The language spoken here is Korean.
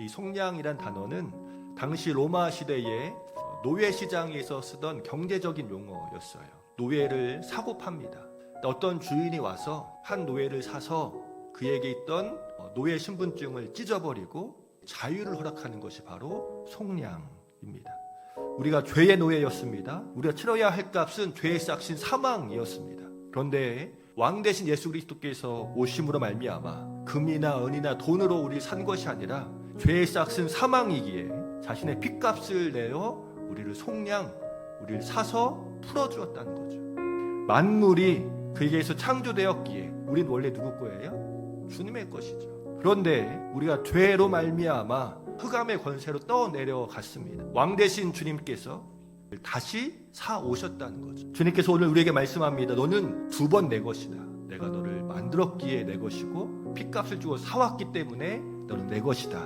이 속량이란 단어는 당시 로마 시대에 노예 시장에서 쓰던 경제적인 용어였어요. 노예를 사고 팝니다. 어떤 주인이 와서 한 노예를 사서 그에게 있던 노예 신분증을 찢어버리고 자유를 허락하는 것이 바로 속량입니다. 우리가 죄의 노예였습니다. 우리가 치러야 할 값은 죄의 싹신 사망이었습니다. 그런데 왕 대신 예수 그리스도께서 오심으로 말미암아 금이나 은이나 돈으로 우리를 산 것이 아니라 죄의 싹은 사망이기에 자신의 핏값을 내어 우리를 속량, 우리를 사서 풀어주었다는 거죠. 만물이 그에게서 창조되었기에 우린 원래 누구 거예요? 주님의 것이죠. 그런데 우리가 죄로 말미암아 흑암의 권세로 떠내려 갔습니다. 왕 대신 주님께서 다시 사 오셨다는 거죠. 주님께서 오늘 우리에게 말씀합니다. 너는 두 번 내 것이다. 내가 너를 만들었기에 내 것이고 핏값을 주고 사왔기 때문에 너는 내 것이다.